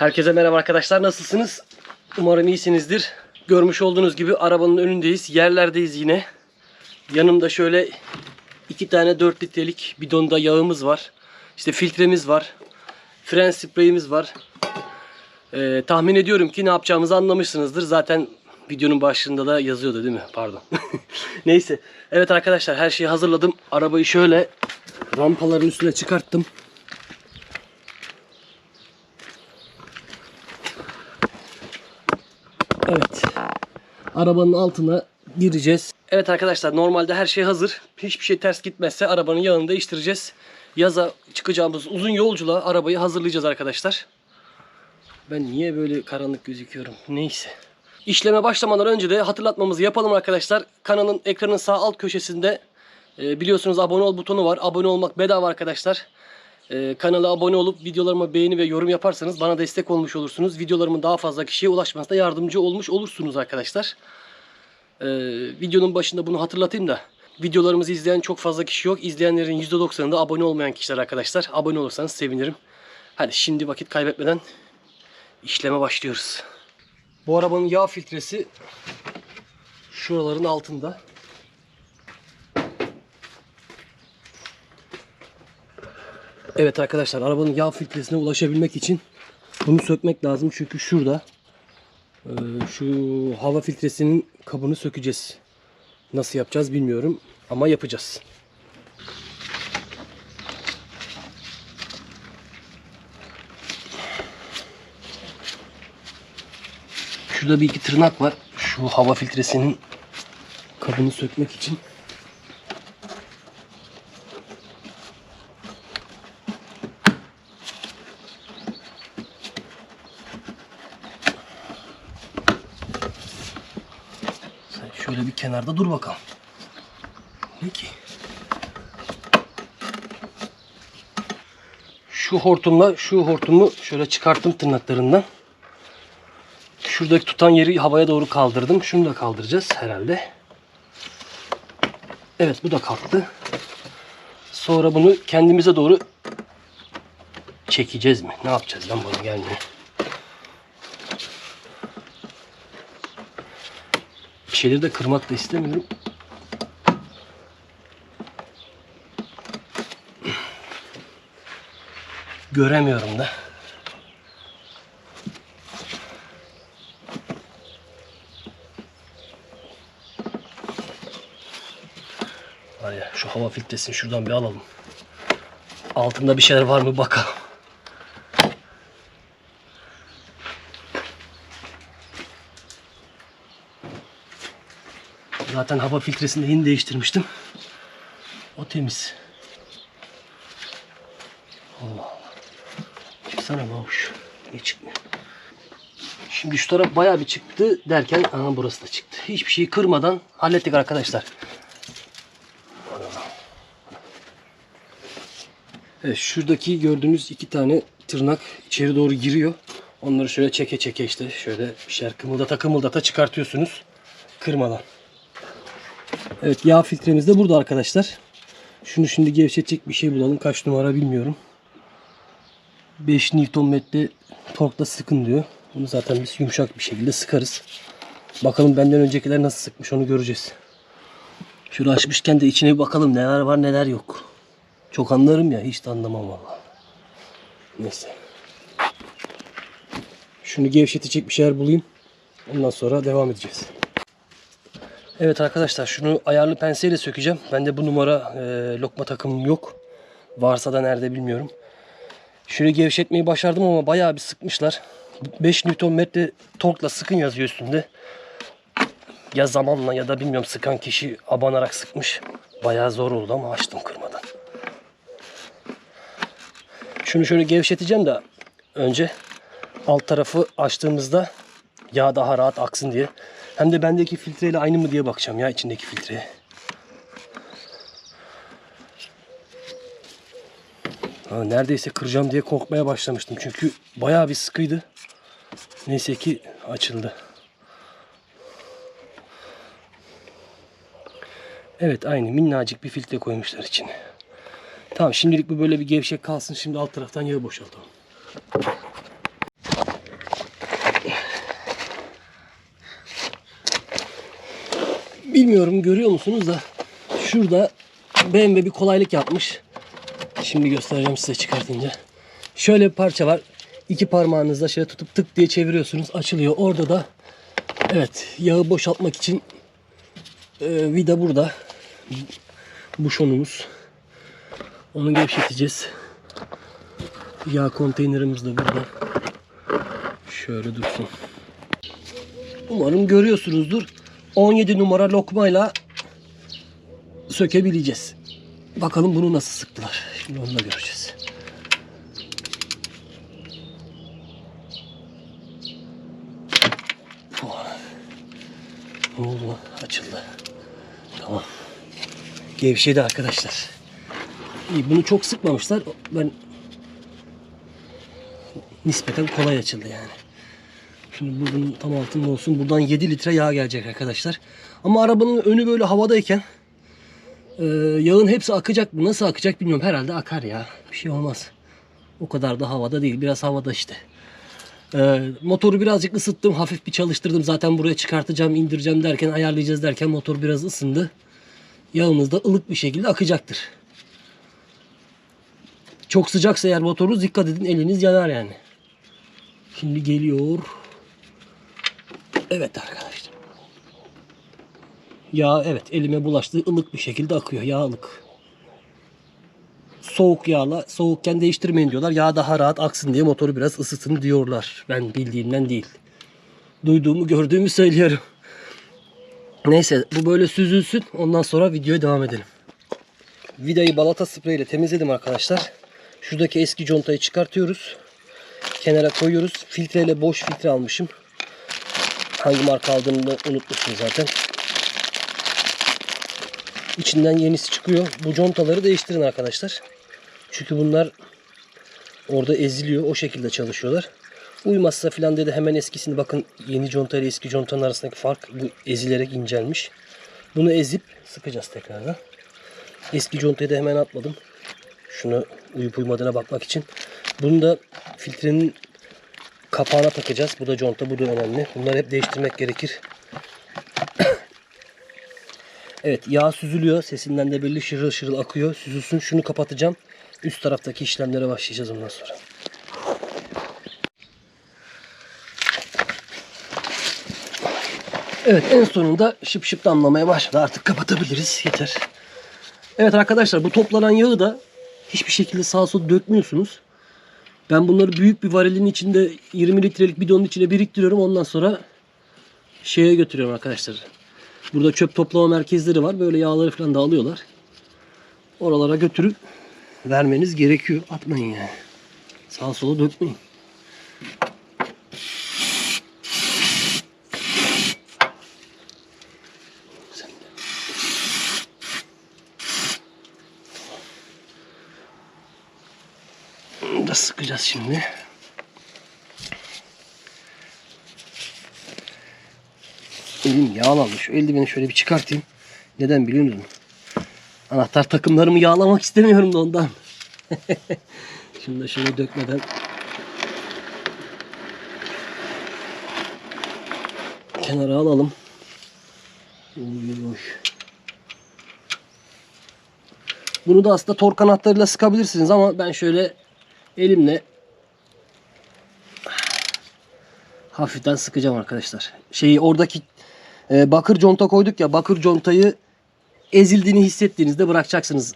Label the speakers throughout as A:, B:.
A: Herkese merhaba arkadaşlar. Nasılsınız? Umarım iyisinizdir. Görmüş olduğunuz gibi arabanın önündeyiz. Yerlerdeyiz yine. Yanımda şöyle iki tane 4 litrelik bidonda yağımız var. İşte filtremiz var. Fren spreyimiz var. Ee, tahmin ediyorum ki ne yapacağımızı anlamışsınızdır. Zaten videonun başlığında da yazıyordu değil mi? Pardon. Neyse. Evet arkadaşlar her şeyi hazırladım. Arabayı şöyle rampaların üstüne çıkarttım. Evet. Arabanın altına gireceğiz. Evet arkadaşlar normalde her şey hazır. Hiçbir şey ters gitmezse arabanın yağını değiştireceğiz. Yaza çıkacağımız uzun yolculuğa arabayı hazırlayacağız arkadaşlar. Ben niye böyle karanlık gözüküyorum? Neyse. İşleme başlamadan önce de hatırlatmamızı yapalım arkadaşlar. Kanalın ekranın sağ alt köşesinde e, biliyorsunuz abone ol butonu var. Abone olmak bedava arkadaşlar. E, kanala abone olup videolarıma beğeni ve yorum yaparsanız bana destek olmuş olursunuz. Videolarımın daha fazla kişiye ulaşmasına yardımcı olmuş olursunuz arkadaşlar. E, videonun başında bunu hatırlatayım da. Videolarımızı izleyen çok fazla kişi yok. İzleyenlerin %90'ında abone olmayan kişiler arkadaşlar. Abone olursanız sevinirim. Hadi şimdi vakit kaybetmeden işleme başlıyoruz. Bu arabanın yağ filtresi şuraların altında. Evet arkadaşlar arabanın yağ filtresine ulaşabilmek için bunu sökmek lazım çünkü şurada e, şu hava filtresinin kabını sökeceğiz. Nasıl yapacağız bilmiyorum ama yapacağız. Şurada bir iki tırnak var. Şu hava filtresinin kabını sökmek için. Şöyle bir kenarda dur bakalım. Peki. Şu hortumla şu hortumu şöyle çıkarttım tırnaklarından. Şuradaki tutan yeri havaya doğru kaldırdım. Şunu da kaldıracağız herhalde. Evet bu da kalktı. Sonra bunu kendimize doğru çekeceğiz mi? Ne yapacağız lan bunu gelmiyor. Şeyleri de kırmak da istemiyorum. Göremiyorum da. Var şu hava filtresini şuradan bir alalım. Altında bir şeyler var mı bakalım. Zaten hava filtresini de yeni değiştirmiştim. O temiz. Allah Allah. Çıksana bavuş. Niye çıkmıyor? Şimdi şu taraf bayağı bir çıktı derken aha burası da çıktı. Hiçbir şeyi kırmadan hallettik arkadaşlar. Evet, şuradaki gördüğünüz iki tane tırnak içeri doğru giriyor. Onları şöyle çeke çeke işte şöyle bir şeyler kımıldata kımıldata çıkartıyorsunuz. Kırmadan. Evet yağ filtremiz de burada arkadaşlar. Şunu şimdi gevşetecek bir şey bulalım. Kaç numara bilmiyorum. 5 Nm torkla sıkın diyor. Bunu zaten biz yumuşak bir şekilde sıkarız. Bakalım benden öncekiler nasıl sıkmış onu göreceğiz. Şunu açmışken de içine bir bakalım neler var neler yok. Çok anlarım ya hiç de anlamam valla. Neyse. Şunu gevşetecek bir şeyler bulayım. Ondan sonra devam edeceğiz. Evet arkadaşlar şunu ayarlı penseyle sökeceğim. Bende bu numara e, lokma takımım yok. Varsa da nerede bilmiyorum. Şunu gevşetmeyi başardım ama bayağı bir sıkmışlar. 5 Nm torkla sıkın yazıyor üstünde. Ya zamanla ya da bilmiyorum sıkan kişi abanarak sıkmış. Bayağı zor oldu ama açtım kırmadan. Şunu şöyle gevşeteceğim de önce alt tarafı açtığımızda yağ daha rahat aksın diye. Hem de bendeki filtreyle aynı mı diye bakacağım ya içindeki filtreye. Ha, neredeyse kıracağım diye korkmaya başlamıştım. Çünkü bayağı bir sıkıydı. Neyse ki açıldı. Evet aynı minnacık bir filtre koymuşlar içine. Tamam şimdilik bu böyle bir gevşek kalsın. Şimdi alt taraftan yağı boşaltalım. Bilmiyorum görüyor musunuz da şurada BMW bir kolaylık yapmış. Şimdi göstereceğim size çıkartınca. Şöyle bir parça var. İki parmağınızla şöyle tutup tık diye çeviriyorsunuz. Açılıyor. Orada da evet yağı boşaltmak için e, vida burada. Buşonumuz. Onu gevşeteceğiz. Yağ konteynerimiz de burada. Şöyle dursun. Umarım görüyorsunuzdur. 17 numara lokmayla sökebileceğiz. Bakalım bunu nasıl sıktılar. Şimdi onu da göreceğiz. Oh. Ne oldu lan? Açıldı. Tamam. Gevşedi arkadaşlar. İyi, bunu çok sıkmamışlar. Ben nispeten kolay açıldı yani. Şimdi bunun tam altında olsun. Buradan 7 litre yağ gelecek arkadaşlar. Ama arabanın önü böyle havadayken e, yağın hepsi akacak mı? Nasıl akacak bilmiyorum. Herhalde akar ya. Bir şey olmaz. O kadar da havada değil. Biraz havada işte. E, motoru birazcık ısıttım. Hafif bir çalıştırdım. Zaten buraya çıkartacağım, indireceğim derken, ayarlayacağız derken motor biraz ısındı. Yağımız da ılık bir şekilde akacaktır. Çok sıcaksa eğer motorunuz dikkat edin eliniz yanar yani. Şimdi geliyor. Evet arkadaşlar. Yağ evet elime bulaştı ılık bir şekilde akıyor. Yağ ılık. Soğuk yağla soğukken değiştirmeyin diyorlar. Yağ daha rahat aksın diye motoru biraz ısıtın diyorlar. Ben bildiğimden değil. Duyduğumu gördüğümü söylüyorum. Neyse bu böyle süzülsün. Ondan sonra videoya devam edelim. Vidayı balata spreyle temizledim arkadaşlar. Şuradaki eski contayı çıkartıyoruz. Kenara koyuyoruz. Filtreyle boş filtre almışım. Hangi marka aldığımı unutmuşum zaten. İçinden yenisi çıkıyor. Bu contaları değiştirin arkadaşlar. Çünkü bunlar orada eziliyor. O şekilde çalışıyorlar. Uymazsa filan dedi hemen eskisini bakın yeni conta ile eski contanın arasındaki fark bu ezilerek incelmiş. Bunu ezip sıkacağız tekrardan. Eski contayı da hemen atmadım. Şunu uyup uymadığına bakmak için. Bunu da filtrenin kapağına takacağız. Bu da conta, bu da önemli. Bunları hep değiştirmek gerekir. evet yağ süzülüyor. Sesinden de belli şırıl şırıl akıyor. Süzülsün. Şunu kapatacağım. Üst taraftaki işlemlere başlayacağız ondan sonra. Evet en sonunda şıp şıp damlamaya başladı. Artık kapatabiliriz. Yeter. Evet arkadaşlar bu toplanan yağı da hiçbir şekilde sağa sola dökmüyorsunuz. Ben bunları büyük bir varilin içinde 20 litrelik bidonun içine biriktiriyorum. Ondan sonra şeye götürüyorum arkadaşlar. Burada çöp toplama merkezleri var. Böyle yağları falan da alıyorlar. Oralara götürüp vermeniz gerekiyor. Atmayın yani. Sağa sola dökmeyin. Sıkacağız şimdi. Elim yağlandı. Şu eldiveni şöyle bir çıkartayım. Neden biliyor musun? Anahtar takımlarımı yağlamak istemiyorum da ondan. Şunu da şöyle dökmeden kenara alalım. Oy, oy. Bunu da aslında tork anahtarıyla sıkabilirsiniz ama ben şöyle elimle hafiften sıkacağım arkadaşlar. Şeyi oradaki e, bakır conta koyduk ya bakır contayı ezildiğini hissettiğinizde bırakacaksınız.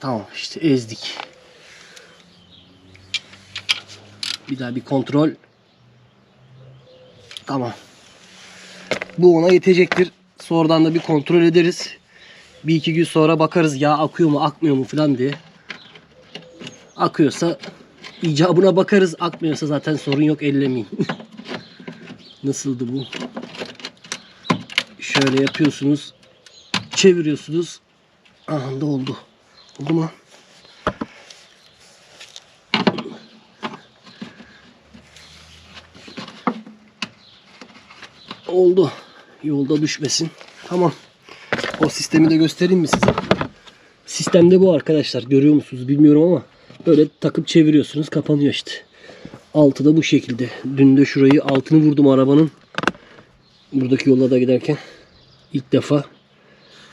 A: Tamam işte ezdik. Bir daha bir kontrol. Tamam. Bu ona yetecektir. Sonradan da bir kontrol ederiz. Bir iki gün sonra bakarız yağ akıyor mu akmıyor mu falan diye. Akıyorsa icabına bakarız. Akmıyorsa zaten sorun yok ellemeyin. Nasıldı bu? Şöyle yapıyorsunuz. Çeviriyorsunuz. Aha da oldu. Oldu mu? Oldu. Yolda düşmesin. Tamam. O sistemi de göstereyim mi size? Sistemde bu arkadaşlar. Görüyor musunuz bilmiyorum ama böyle takıp çeviriyorsunuz kapanıyor işte. Altı da bu şekilde. Dün de şurayı altını vurdum arabanın. Buradaki yolla da giderken ilk defa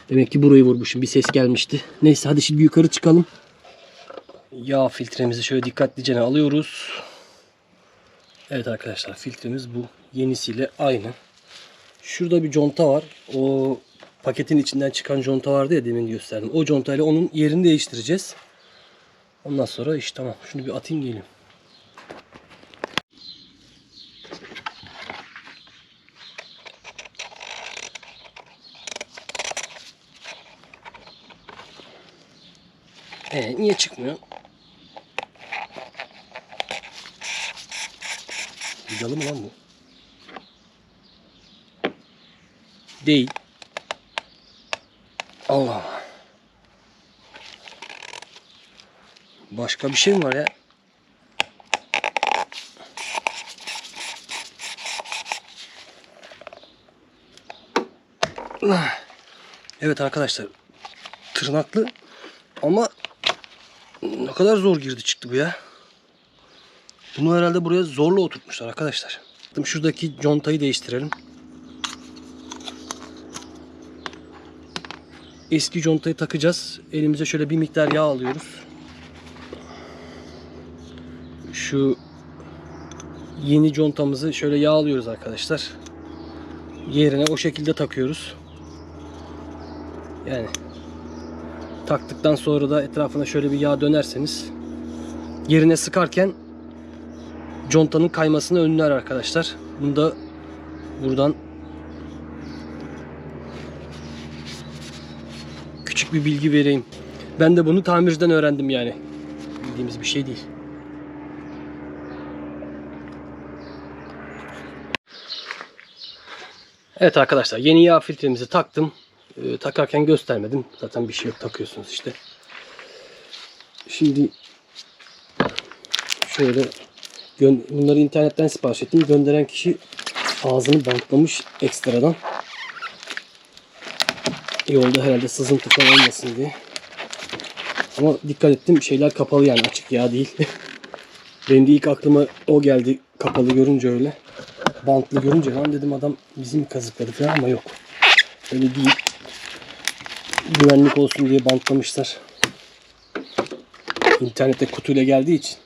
A: demek ki burayı vurmuşum. Bir ses gelmişti. Neyse hadi şimdi yukarı çıkalım. Yağ filtremizi şöyle dikkatlice alıyoruz. Evet arkadaşlar filtremiz bu. Yenisiyle aynı. Şurada bir conta var. O paketin içinden çıkan conta vardı ya demin gösterdim. O contayla onun yerini değiştireceğiz. Ondan sonra iş tamam. Şunu bir atayım geleyim. E niye çıkmıyor? Vidalı mı lan bu? Değil. Allah. Başka bir şey mi var ya? Evet arkadaşlar. Tırnaklı ama ne kadar zor girdi çıktı bu ya. Bunu herhalde buraya zorla oturtmuşlar arkadaşlar. Şuradaki contayı değiştirelim. Eski contayı takacağız. Elimize şöyle bir miktar yağ alıyoruz. Şu yeni contamızı şöyle yağlıyoruz arkadaşlar. Yerine o şekilde takıyoruz. Yani taktıktan sonra da etrafına şöyle bir yağ dönerseniz yerine sıkarken contanın kaymasını önler arkadaşlar. Bunu da buradan bir bilgi vereyim. Ben de bunu tamirciden öğrendim yani. Bildiğimiz bir şey değil. Evet arkadaşlar yeni yağ filtremizi taktım. Ee, takarken göstermedim. Zaten bir şey yok takıyorsunuz işte. Şimdi şöyle bunları internetten sipariş ettim. Gönderen kişi ağzını bantlamış ekstradan. Yolda herhalde sızıntı falan olmasın diye. Ama dikkat ettim şeyler kapalı yani açık yağ değil. Benim de ilk aklıma o geldi kapalı görünce öyle. Bantlı görünce lan dedim adam bizim kazıkladı falan ama yok. Öyle değil. Güvenlik olsun diye bantlamışlar. İnternette kutuyla geldiği için.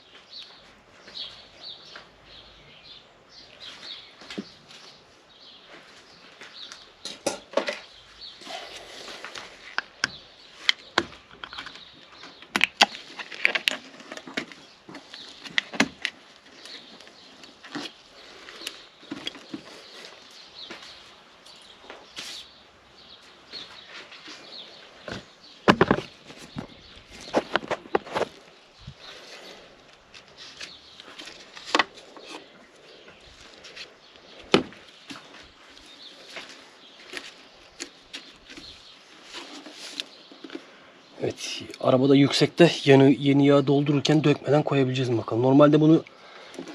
A: Evet, arabada yüksekte yeni, yeni yağ doldururken dökmeden koyabileceğiz bakalım. Normalde bunu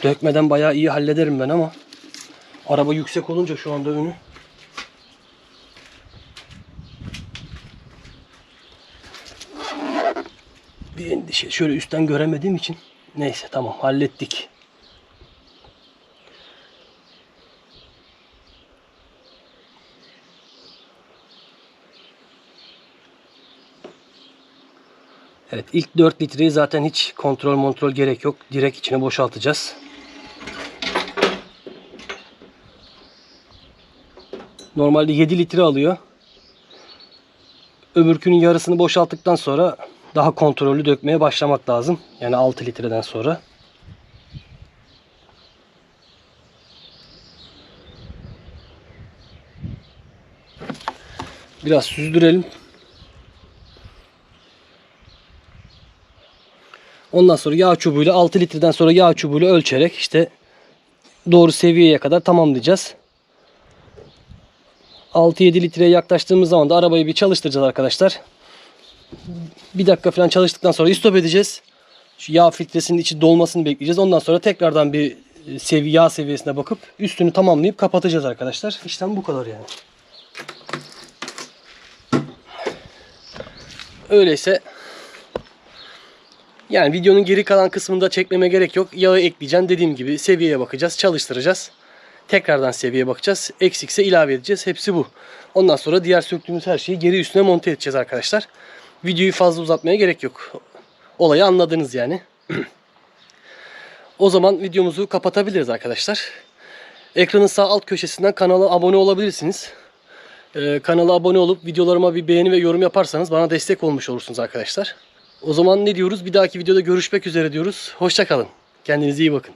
A: dökmeden bayağı iyi hallederim ben ama araba yüksek olunca şu anda önü bir endişe şöyle üstten göremediğim için neyse tamam hallettik. Evet ilk 4 litreyi zaten hiç kontrol kontrol gerek yok. Direkt içine boşaltacağız. Normalde 7 litre alıyor. Öbürkünün yarısını boşalttıktan sonra daha kontrollü dökmeye başlamak lazım. Yani 6 litreden sonra. Biraz süzdürelim. Ondan sonra yağ çubuğuyla 6 litreden sonra yağ çubuğuyla ölçerek işte doğru seviyeye kadar tamamlayacağız. 6-7 litreye yaklaştığımız zaman da arabayı bir çalıştıracağız arkadaşlar. Bir dakika falan çalıştıktan sonra istop edeceğiz. Şu yağ filtresinin içi dolmasını bekleyeceğiz. Ondan sonra tekrardan bir sevi yağ seviyesine bakıp üstünü tamamlayıp kapatacağız arkadaşlar. İşlem bu kadar yani. Öyleyse yani videonun geri kalan kısmında çekmeme gerek yok. Yağı ekleyeceğim. Dediğim gibi seviyeye bakacağız. Çalıştıracağız. Tekrardan seviye bakacağız. Eksikse ilave edeceğiz. Hepsi bu. Ondan sonra diğer söktüğümüz her şeyi geri üstüne monte edeceğiz arkadaşlar. Videoyu fazla uzatmaya gerek yok. Olayı anladınız yani. o zaman videomuzu kapatabiliriz arkadaşlar. Ekranın sağ alt köşesinden kanala abone olabilirsiniz. Ee, kanala abone olup videolarıma bir beğeni ve yorum yaparsanız bana destek olmuş olursunuz arkadaşlar. O zaman ne diyoruz? Bir dahaki videoda görüşmek üzere diyoruz. Hoşçakalın. Kendinize iyi bakın.